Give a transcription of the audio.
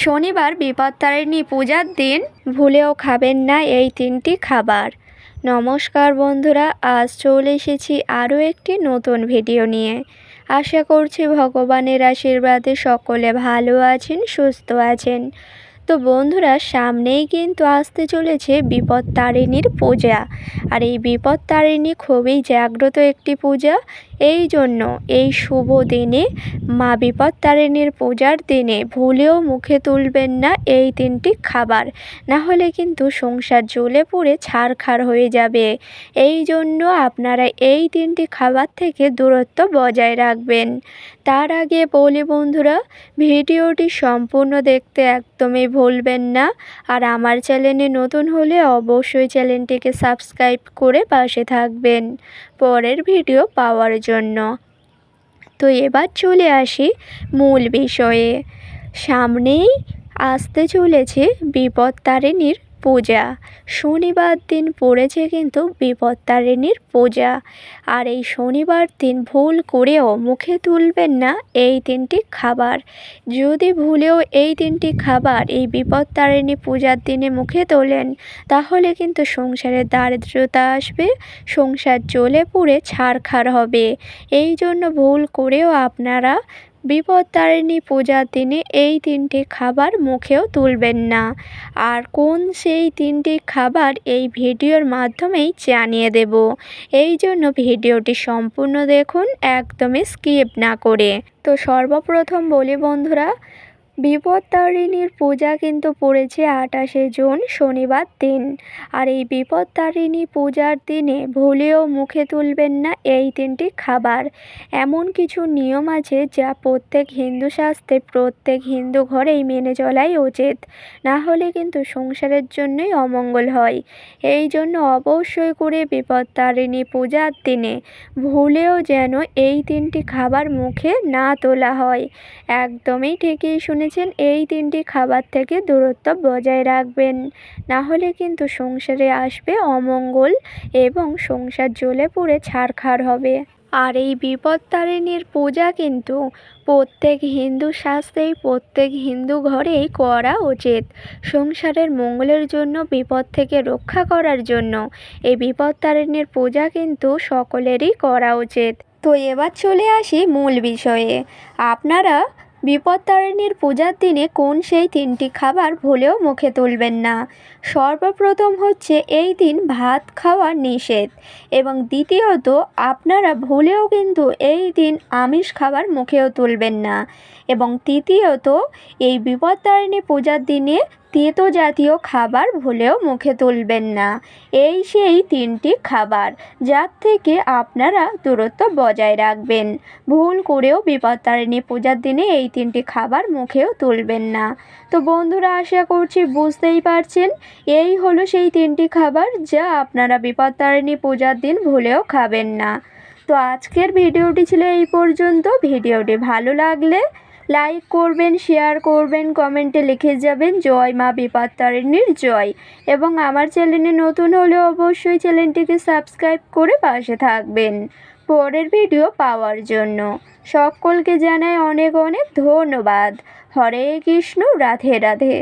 শনিবার বিপত্তারিণী পূজার দিন ভুলেও খাবেন না এই তিনটি খাবার। নমস্কার বন্ধুরা, আজ চলে এসেছি আরও একটি নতুন ভিডিও নিয়ে। আশা করছি ভগবানের আশীর্বাদে সকলে ভালো আছেন, সুস্থ আছেন। তো বন্ধুরা, সামনেই কিন্তু আসতে চলেছে বিপত্তারিণীর পূজা। আর এই বিপত্তারিণী খুবই জাগ্রত একটি পূজা। এই জন্য এই শুভ দিনে মা বিপত্তারিণীর পূজার দিনে ভুলেও মুখে তুলবেন না এই তিনটি খাবার। না হলে কিন্তু সংসার জ্বলে পুড়ে ছাড়খাড় হয়ে যাবে। এই জন্য আপনারা এই তিনটি খাবার থেকে দূরত্ব বজায় রাখবেন। তার আগে বলি বন্ধুরা, ভিডিওটি সম্পূর্ণ দেখতে একদমই ভুলবেন না। আর আমার চ্যানেলে নতুন হলে অবশ্যই চ্যানেলটিকে সাবস্ক্রাইব করে পাশে থাকবেন। পরের ভিডিও পাওয়ার জন্য তো এবার চলে আসি মূল বিষয়ে। সামনেই আসতে চলেছে বিপত্তারিণীর পূজা। শনিবার দিন পড়েছে কিন্তু বিপত্তারিণীর পূজা। আর এই শনিবার দিন ভুল করেও মুখে তুলবেন না এই তিনটি খাবার। যদি ভুলেও এই তিনটি খাবার এই বিপত্তারিণী পূজার দিনে মুখে তোলেন, তাহলে কিন্তু সংসারে দারিদ্রতা আসবে, সংসার জ্বলে পুড়ে ছাড়খাড় হবে। এই জন্য ভুল করেও আপনারা বিপত্তারিণী পূজার দিনে এই তিনটি খাবার মুখেও তুলবেন না। আর কোন সেই তিনটি খাবার এই ভিডিওর মাধ্যমেই জানিয়ে দেব। এই জন্য ভিডিওটি সম্পূর্ণ দেখুন, একদমই স্কিপ না করে। তো সর্বপ্রথম বলি বন্ধুরা বিপত্তারিণীর পূজা কিন্তু পড়েছে আটাশে জুন, শনিবার দিন। আর এই বিপত্তারিণী পূজার দিনে ভুলেও মুখে তুলবেন না এই তিনটি খাবার। এমন কিছু নিয়ম আছে যা প্রত্যেক হিন্দু শাস্ত্রে প্রত্যেক হিন্দু ঘরেই মেনে চলাই উচিত। না হলে কিন্তু সংসারের জন্যই অমঙ্গল হয়। এই জন্য অবশ্যই করে বিপত্তারিণী পূজার দিনে ভুলেও যেন এই তিনটি খাবার মুখে না তোলা হয়। একদমই ঠিকই শুনে শুনেছেন এই তিনটি খাবার থেকে দূরত্ব বজায় রাখবেন। না হলে কিন্তু সংসারে আসবে অমঙ্গল এবং সংসার জ্বলে পুড়ে ছাড়খাড় হবে। আর এই বিপত্তারিণীর পূজা কিন্তু প্রত্যেক হিন্দু শাস্ত্রেই, প্রত্যেক হিন্দু ঘরেই করা উচিত সংসারের মঙ্গলের জন্য, বিপদ থেকে রক্ষা করার জন্য। এই বিপত্তারিণীর পূজা কিন্তু সকলেরই করা উচিত। তো এবার চলে আসি মূল বিষয়ে। আপনারা বিপত্তারিণীর পূজার দিনে কোন সেই তিনটি খাবার ভুলেও মুখে তুলবেন না। সর্বপ্রথম হচ্ছে এই দিন ভাত খাওয়া নিষেধ এবং দ্বিতীয়ত, আপনারা ভুলেও কিন্তু এই দিন আমিষ খাবার মুখেও তুলবেন না। এবং তৃতীয়ত, এই বিপত্তারিণী পূজার দিনে তেতো জাতীয় খাবার ভুলেও মুখে তুলবেন না। এই সেই তিনটি খাবার, যার থেকে আপনারা দূরত্ব বজায় রাখবেন। ভুল করেও বিপত্তারিণী পূজার দিনে এই তিনটি খাবার মুখেও তুলবেন না। তো বন্ধুরা, আশা করছি বুঝতেই পারছেন, এই হলো সেই তিনটি খাবার যা আপনারা বিপত্তারিণী পূজার দিন ভুলেও খাবেন না। তো আজকের ভিডিওটি ছিল এই পর্যন্ত। ভিডিওটি ভালো লাগলে লাইক করবেন শেয়ার করবেন কমেন্টে লিখে যাবেন। জয় মা বিপত্তারিণীর জয়। এবং আমার চ্যানেলে নতুন হলে অবশ্যই চ্যানেলটিকে সাবস্ক্রাইব করে পাশে থাকবেন। পরের ভিডিও পাওয়ার জন্য। সকলকে জানাই অনেক অনেক ধন্যবাদ। হরে কৃষ্ণ, রাধে রাধে।